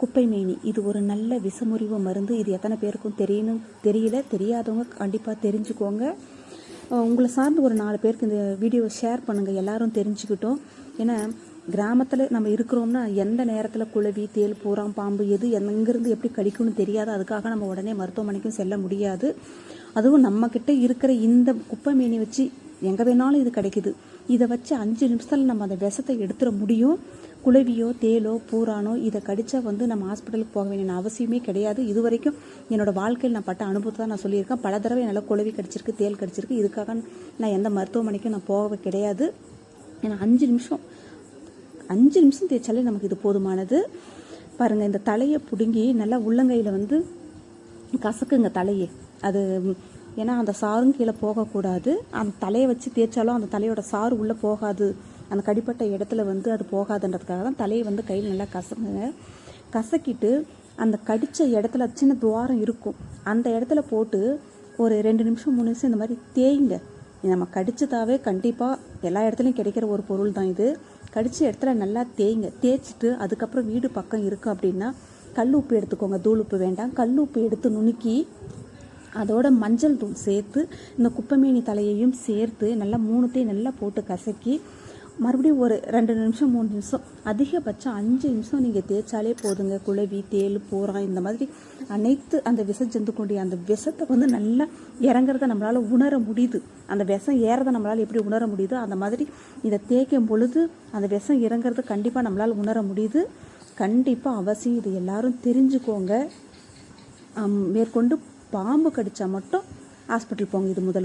குப்பை மேனி. இது ஒரு நல்ல விஷமுறிவு மருந்து. இது எத்தனை பேருக்கும் தெரியணும் தெரியல. தெரியாதவங்க கண்டிப்பாக தெரிஞ்சுக்கோங்க. உங்களை சார்ந்து ஒரு நாலு பேருக்கு இந்த வீடியோவை ஷேர் பண்ணுங்கள் எல்லாரும் தெரிஞ்சுக்கிட்டோம். ஏன்னா கிராமத்தில் நம்ம இருக்கிறோம்னா எந்த நேரத்தில் குழவி தேல் பூராம் பாம்பு எது எங்கேருந்து எப்படி கடிக்கும்னு தெரியாது. அதுக்காக நம்ம உடனே மருத்துவமனைக்கும் செல்ல முடியாது. அதுவும் நம்மக்கிட்ட இருக்கிற இந்த குப்பை மேனி வச்சு எங்கே வேணாலும் இது கிடைக்குது. இதை வச்சு அஞ்சு நிமிஷத்தில் நம்ம அந்த விஷத்தை எடுத்துட முடியும். குளவியோ தேலோ பூரானோ இதை கடித்தா வந்து நம்ம ஹாஸ்பிட்டலுக்கு போக வேண்டிய அவசியமே கிடையாது. இது வரைக்கும் என்னோடய வாழ்க்கையில் நான் பட்ட அனுபவத்தை தான் நான் சொல்லியிருக்கேன். பல தடவை என்னால் குளவி கடிச்சிருக்கு தேல் கடிச்சிருக்கு. இதுக்காக நான் எந்த மருத்துவமனைக்கும் நான் போக கிடையாது. ஏன்னா அஞ்சு நிமிஷம். அஞ்சு நிமிஷம் தேய்ச்சாலே நமக்கு இது போதுமானது. பாருங்கள் இந்த தலையை பிடுங்கி நல்லா உள்ளங்கையில் வந்து கசக்குங்க தலையை. அது ஏன்னா அந்த சாரும் கீழே போகக்கூடாது. அந்த தலையை வச்சு தேய்ச்சாலும் அந்த தலையோட சாறு உள்ளே போகாது. அந்த கடிப்பட்ட இடத்துல வந்து அது போகாதுன்றதுக்காக தான் தலையை வந்து கையில் நல்லா கசங்க கசக்கிட்டு அந்த கடித்த இடத்துல சின்ன துவாரம் இருக்கும். அந்த இடத்துல போட்டு ஒரு ரெண்டு நிமிஷம் மூணு நிமிஷம் இந்த மாதிரி தேய்ங்க. நம்ம கடிச்சதாவே கண்டிப்பாக எல்லா இடத்துலையும் கிடைக்கிற ஒரு பொருள் தான் இது. கடித்த இடத்துல நல்லா தேய்ங்க. தேய்ச்சிட்டு அதுக்கப்புறம் வீடு பக்கம் இருக்குது அப்படின்னா கல் உப்பு எடுத்துக்கோங்க. தூள் உப்பு வேண்டாம். கல் உப்பு எடுத்து நுணுக்கி அதோட மஞ்சள் தூள் சேர்த்து இந்த குப்பைமேனி தலையையும் சேர்த்து நல்லா மூணுத்தையும் நல்லா போட்டு கசக்கி மறுபடியும் ஒரு ரெண்டு நிமிஷம் மூணு நிமிஷம் அதிகபட்சம் அஞ்சு நிமிஷம் நீங்கள் தேய்ச்சாலே போதுங்க. குழவி தேள் பூரா இந்த மாதிரி அனைத்து அந்த விஷ ஜந்துக்களுடைய அந்த விஷத்தை வந்து நல்லா இறங்குறத நம்மளால் உணர முடியுது. அந்த விஷம் ஏறதை நம்மளால் எப்படி உணர முடியுதோ அந்த மாதிரி இதை தேய்க்கும் பொழுது அந்த விஷம் இறங்குறது கண்டிப்பாக நம்மளால் உணர முடியுது. கண்டிப்பாக அவசியம் இது எல்லாரும் தெரிஞ்சுக்கோங்க. மேற்கொண்டு பாம்பு கடிச்சா மட்டும் ஹாஸ்பிட்டல் போங்க இது முதல்